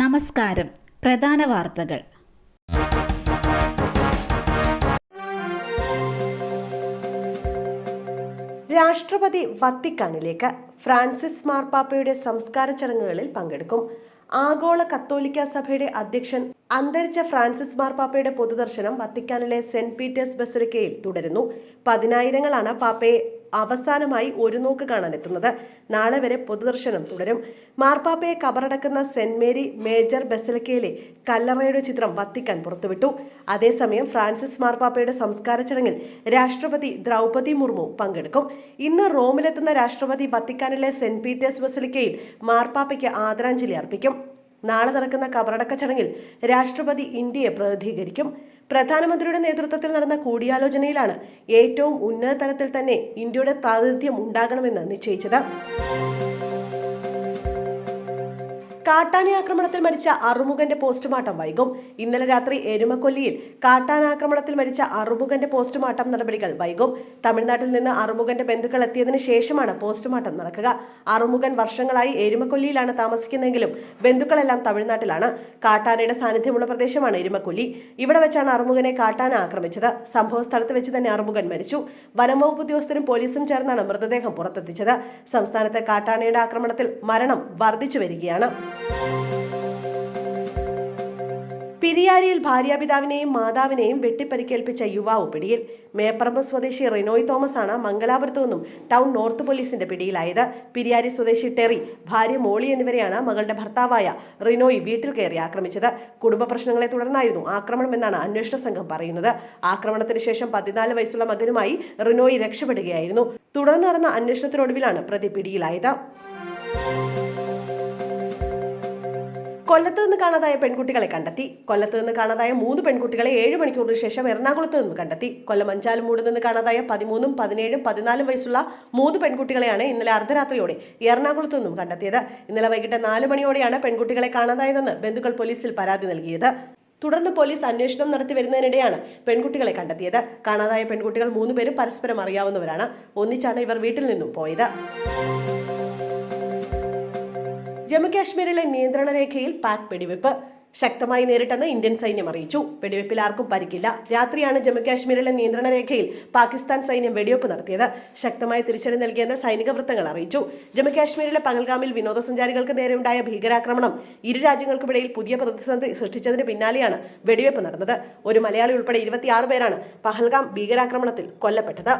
നമസ്കാരം. പ്രധാന വാർത്തകൾ. രാഷ്ട്രപതി വത്തിക്കാനിലേക്ക് ഫ്രാൻസിസ് മാർപ്പാപ്പയുടെ സംസ്കാര ചടങ്ങുകളിൽ പങ്കെടുക്കും. ആഗോള കത്തോലിക്ക സഭയുടെ അധ്യക്ഷൻ അന്തരിച്ച ഫ്രാൻസിസ് മാർപ്പാപ്പയുടെ പൊതുദർശനം വത്തിക്കാനിലെ സെന്റ് പീറ്റേഴ്സ് ബസലിക്കയിൽ തുടരുന്നു. പതിനായിരങ്ങളാണ് പാപ്പയെ അവസാനമായി ഒരു നോക്ക് കാണാൻ എത്തുന്നത്. നാളെ വരെ പൊതുദർശനം തുടരും. മാർപ്പാപ്പയെ കബറടക്കുന്ന സെന്റ് മേരി മേജർ ബെസലക്കയിലെ കല്ലറയുടെ ചിത്രം വത്തിക്കാൻ പുറത്തുവിട്ടു. അതേസമയം ഫ്രാൻസിസ് മാർപ്പാപ്പയുടെ സംസ്കാര ചടങ്ങിൽ രാഷ്ട്രപതി ദ്രൗപതി മുർമു പങ്കെടുക്കും. ഇന്ന് റോമിലെത്തുന്ന രാഷ്ട്രപതി വത്തിക്കാനിലെ സെന്റ് പീറ്റേഴ്സ് ബസലിക്കയിൽ മാർപ്പാപ്പയ്ക്ക് ആദരാഞ്ജലി അർപ്പിക്കും. നാളെ നടക്കുന്ന കബറടക്ക ചടങ്ങിൽ രാഷ്ട്രപതി ഇന്ത്യയെ പ്രതിനിധീകരിക്കും. പ്രധാനമന്ത്രിയുടെ നേതൃത്വത്തിൽ നടന്ന കൂടിയാലോചനയിലാണ് ഏറ്റവും ഉന്നത തലത്തിൽ തന്നെ ഇന്ത്യയുടെ പ്രാതിനിധ്യം ഉണ്ടാകണമെന്ന് നിശ്ചയിച്ചത്. കാട്ടാന ആക്രമണത്തിൽ മരിച്ച അറുമുഖന്റെ പോസ്റ്റ്മോർട്ടം വൈകും. ഇന്നലെ രാത്രി എരുമക്കൊല്ലിയിൽ കാട്ടാന ആക്രമണത്തിൽ മരിച്ച അറുമുഖന്റെ പോസ്റ്റ്മോർട്ടം നടപടികൾ വൈകും. തമിഴ്നാട്ടിൽ നിന്ന് അറുമുഖന്റെ ബന്ധുക്കൾ എത്തിയതിനു ശേഷമാണ് പോസ്റ്റ്മോർട്ടം നടക്കുക. അറുമുഖൻ വർഷങ്ങളായി എരുമക്കൊല്ലിയിലാണ് താമസിക്കുന്നതെങ്കിലും ബന്ധുക്കളെല്ലാം തമിഴ്നാട്ടിലാണ്. കാട്ടാനയുടെ സാന്നിധ്യമുള്ള പ്രദേശമാണ് എരുമക്കൊല്ലി. ഇവിടെ വെച്ചാണ് അറുമുഖനെ കാട്ടാന ആക്രമിച്ചത്. സംഭവ സ്ഥലത്ത് വെച്ച് തന്നെ അറുമുഖൻ മരിച്ചു. വനംവകുപ്പ് ഉദ്യോഗസ്ഥരും പോലീസും ചേർന്നാണ് മൃതദേഹം പുറത്തെത്തിച്ചത്. സംസ്ഥാനത്തെ കാട്ടാനയുടെ ആക്രമണത്തിൽ മരണം വർദ്ധിച്ചു വരികയാണ്. പിരിയാരിയിൽ ഭാര്യാപിതാവിനെയും മാതാവിനെയും വെട്ടിപ്പരിക്കേൽപ്പിച്ച യുവാവ് പിടിയിൽ. മേപ്പറമ്പ് സ്വദേശി റിനോയ് തോമസ് ആണ് മംഗലാപുരത്തു നിന്നും ടൗൺ നോർത്ത് പോലീസിന്റെ പിടിയിലായത്. പിരിയാരി സ്വദേശി ടെറി ഭാര്യ മോളി എന്നിവരെയാണ് മകളുടെ ഭർത്താവായ റിനോയ് വീട്ടിൽ കയറി ആക്രമിച്ചത്. കുടുംബ പ്രശ്നങ്ങളെ തുടർന്നായിരുന്നു ആക്രമണമെന്നാണ് അന്വേഷണ സംഘം പറയുന്നത്. ആക്രമണത്തിന് ശേഷം പതിനാല് വയസ്സുള്ള മകനുമായി റിനോയ് രക്ഷപ്പെടുകയായിരുന്നു. തുടർന്ന് നടന്ന അന്വേഷണത്തിനൊടുവിലാണ് പ്രതി പിടിയിലായത്. കൊല്ലത്ത് നിന്ന് കാണാതായ പെൺകുട്ടികളെ കണ്ടെത്തി. കൊല്ലത്ത് നിന്ന് കാണാതായ മൂന്ന് പെൺകുട്ടികളെ ഏഴ് മണിക്കൂറിന് ശേഷം എറണാകുളത്ത് നിന്ന് കണ്ടെത്തി. കൊല്ലം അഞ്ചാലുമൂട് നിന്ന് കാണാതായ പതിമൂന്നും പതിനേഴും പതിനാലും വയസ്സുള്ള മൂന്ന് പെൺകുട്ടികളെയാണ് ഇന്നലെ അർദ്ധരാത്രിയോടെ എറണാകുളത്ത് നിന്നും കണ്ടെത്തിയത്. ഇന്നലെ വൈകിട്ട് നാല് മണിയോടെയാണ് പെൺകുട്ടികളെ കാണാതായതെന്ന് ബന്ധുക്കൾ പോലീസിൽ പരാതി നൽകിയത്. തുടർന്ന് പോലീസ് അന്വേഷണം നടത്തി വരുന്നതിനിടെയാണ് പെൺകുട്ടികളെ കണ്ടെത്തിയത്. കാണാതായ പെൺകുട്ടികൾ മൂന്നുപേരും പരസ്പരം അറിയാവുന്നവരാണ്. ഒന്നിച്ചാണ് ഇവർ വീട്ടിൽ നിന്നും പോയത്. ജമ്മുകാശ്മീരിലെ നിയന്ത്രണ രേഖയിൽ പാക് വെടിവെപ്പ്. ശക്തമായി നേരിട്ടെന്ന് ഇന്ത്യൻ സൈന്യം അറിയിച്ചു. വെടിവെപ്പിൽ ആർക്കും പരിക്കില്ല. രാത്രിയാണ് ജമ്മുകാശ്മീരിലെ നിയന്ത്രണ രേഖയിൽ പാകിസ്ഥാൻ സൈന്യം വെടിവെപ്പ് നടത്തിയത്. ശക്തമായ തിരിച്ചടി നൽകിയെന്ന് സൈനിക വൃത്തങ്ങൾ അറിയിച്ചു. ജമ്മുകാശ്മീരിലെ പകൽഗാമിൽ വിനോദസഞ്ചാരികൾക്ക് നേരെയുണ്ടായ ഭീകരാക്രമണം ഇരു രാജ്യങ്ങൾക്കുമിടയിൽ പുതിയ പ്രതിസന്ധി സൃഷ്ടിച്ചതിന് പിന്നാലെയാണ് വെടിവെപ്പ് നടന്നത്. ഒരു മലയാളി ഉൾപ്പെടെ ഇരുപത്തിയാറ് പേരാണ് പഹൽഗാം ഭീകരാക്രമണത്തിൽ കൊല്ലപ്പെട്ടത്.